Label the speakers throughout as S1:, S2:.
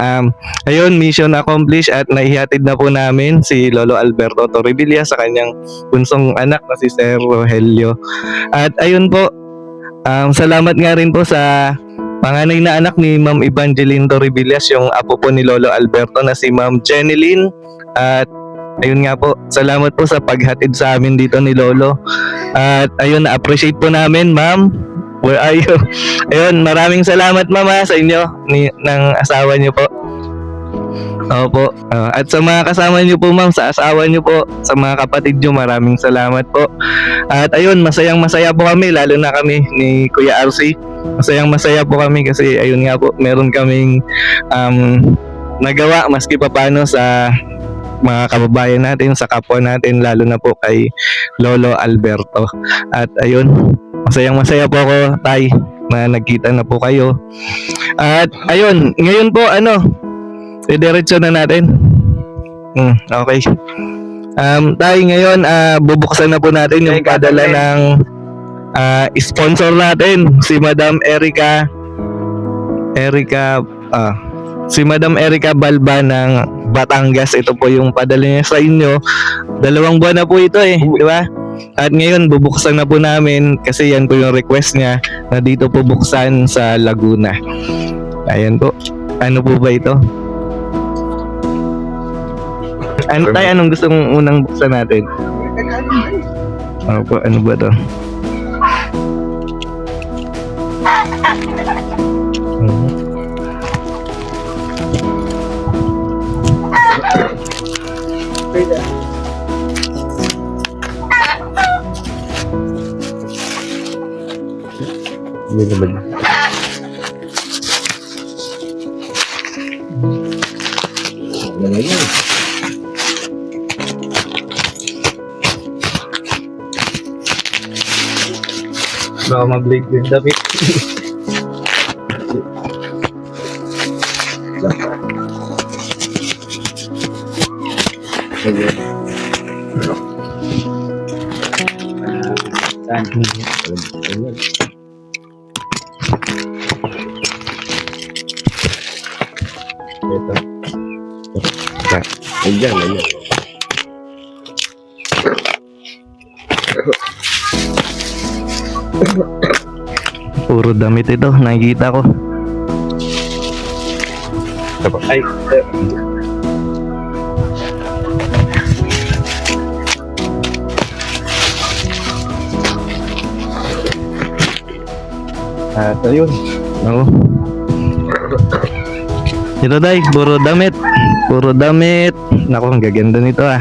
S1: Um, ayun, mission accomplished at naihatid na po namin si Lolo Alberto Torrevilla sa kanyang bunsong anak na si Sir Rogelio. At ayun po, um, salamat nga rin po sa panganay na anak ni Ma'am Evangeline Torribillas, yung apo po ni Lolo Alberto na si Ma'am Jeneline. At ayun nga po, salamat po sa paghatid sa amin dito ni Lolo. At ayun, na-appreciate po namin, Ma'am. Where are you? Ayun, maraming salamat mama sa inyo ni ng asawa niyo po. Opo. Ah, at sa mga kasama niyo po ma'am, sa asawa niyo po, sa mga kapatid niyo, maraming salamat po. At ayun, masayang masaya po kami, lalo na kami ni Kuya RC. Masayang masaya po kami kasi ayun nga po, meron kaming um, nagawa maski pa paano sa mga kababayan natin, sa kapwa natin, lalo na po kay Lolo Alberto. At ayun, masayang masaya po ako, Tay, na nagkita na po kayo. At ayun, ngayon po ano, diretso na natin. Hmm, okay. Um, Tay, ngayon ah, bubuksan na po natin yung padala ng ah, sponsor natin, si Madam Erica Erica ah, si Madam Erica Balba ng Batangas. Ito po yung padala niya sa inyo. Dalawang buwan na po ito eh, di ba? At ngayon bubuksan na po namin kasi yan po yung request niya na dito po buksan sa Laguna. Ayan po. Ano po ba ito? Ano tayo? Anong gusto mong unang buksan natin? Ano po? Ano ba to? Mhm.
S2: Hindi naman. Ano yun?
S1: Baka mag-blade yung damit.
S2: Ayan.
S1: Ito.
S2: Ayan, ayan.
S1: Puro damit ito. Nakikita ko. Ay, sir. At ayun. Oo. Ito day, puro damit. Puro damit. Naku, ang gaganda nito ah.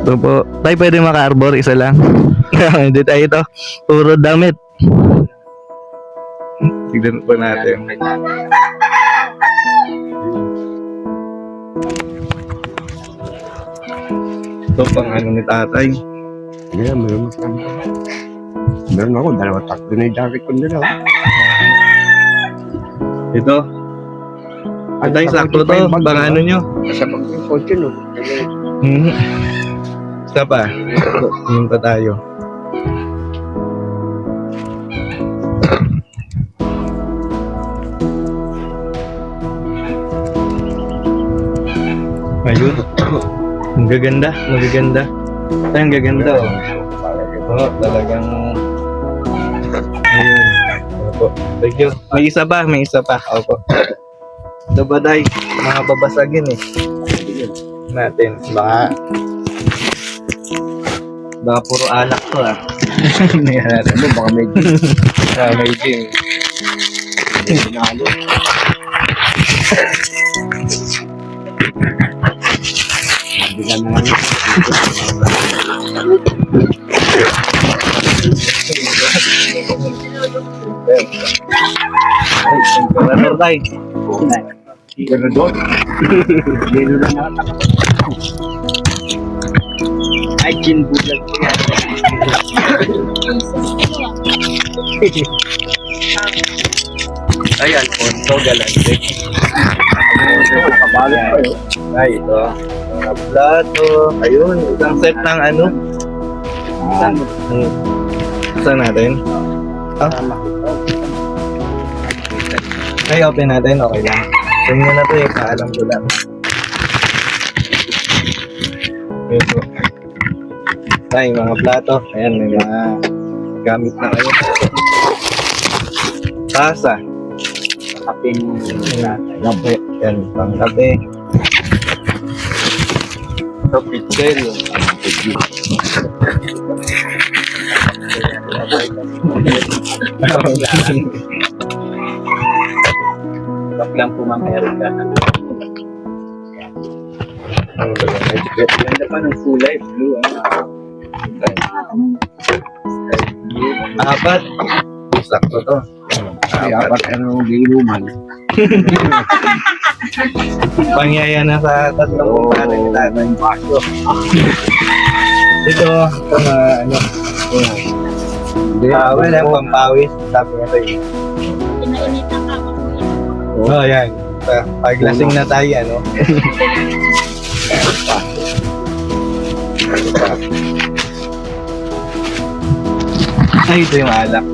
S1: Ito po. Tay, pwede maka-arbor isa lang. Hindi tayo ito. Puro damit. Tignan po natin. Ito pang ano ni tatay.
S2: Ayan, meron ako. Meron ako, dalawa tatlo na yung jacket ko nila.
S1: Ito. At ay, sakto to. Pang ano nyo.
S2: Sa pag-kotse, no?
S1: Mhm. Isa pa. Pa tayo. Ayun. Ang gaganda. Magaganda. Ay, ang gaganda oh. Oo, talagang... Ayun. Opo. Thank you. May isa pa, may isa pa. Opo. Ito ba, Day? Mga babasagin eh. Natin. Baka... Baka puro alak to ah. Nangyari.
S2: Ano, baka may
S1: Ah, may gin.
S2: ginalo. Nabigyan na lang.
S1: Ay, temperador, Day.
S2: Pero doon, lilo na nata. Ay, gin bulag ko yan.
S1: Ay, Alfonso Galante.
S2: Nakabalik pa eh.
S1: Ay, ito. Mga plato. Ayun, isang set ng ano.
S2: Ah,
S1: Hmm. Saan natin? Ah, ay, open natin. Okay lang. Sa inyo na to eh, paalam ko lang. Ito. Ay, mga plato. Ayan, may mga gamit na kayo. Tasa.
S2: Kaping
S1: Kape. Yan, pang kape. Ito, pichel.
S3: Lang po mga Erika. Ganda pa ng kulay, blue. Ano?
S1: Apat. Sakto to.
S2: Ay, apat ano giinuman.
S1: Pangyaya na sa tatlong kumare ni tatay. Ito, mga ano,
S2: Hindi,
S1: ah, well, yung pampawis. Sabi nga tayo.
S4: Kuya.
S1: Oh, yan. Pa- Paglasing na tayo, ano? Ay, ito yung alak.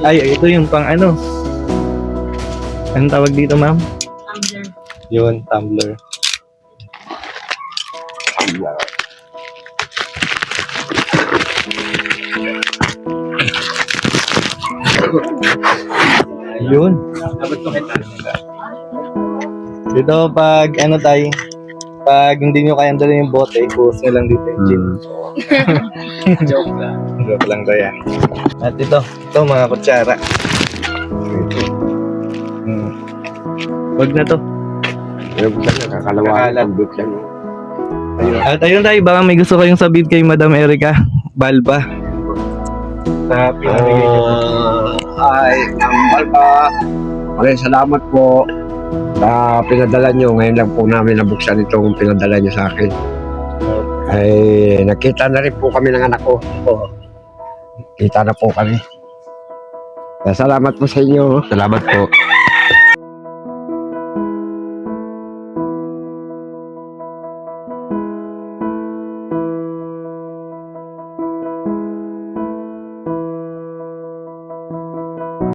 S1: Ay, ito yung pang ano. Anong tawag dito, ma'am?
S4: Tumbler.
S1: Yun, tumbler. Yun.
S3: Dapat ko kita.
S1: Dito pag ano tayo, pag hindi nyo kayang dala yung bote, buhos nyo lang dito yung gin.
S3: Joke lang.
S1: Joke lang tayo. At ito, ito mga kutsara. Hmm. Wag na to.
S2: Yung buksan na, kakalawa.
S1: Kakalat.
S2: Ang buksan.
S1: At ayun tayo, baka may gusto kayong sabihin kay Madam Erica Balba. Sa pinamigay niyo.
S2: Ah, ay, nambal pa. Maraming salamat po sa pinadala nyo. Ngayon lang po namin nabuksan itong pinadala nyo sa akin. Ay, nakita na rin po kami ng anak ko. Oo. Kita na po kami. Salamat po sa inyo. Salamat po.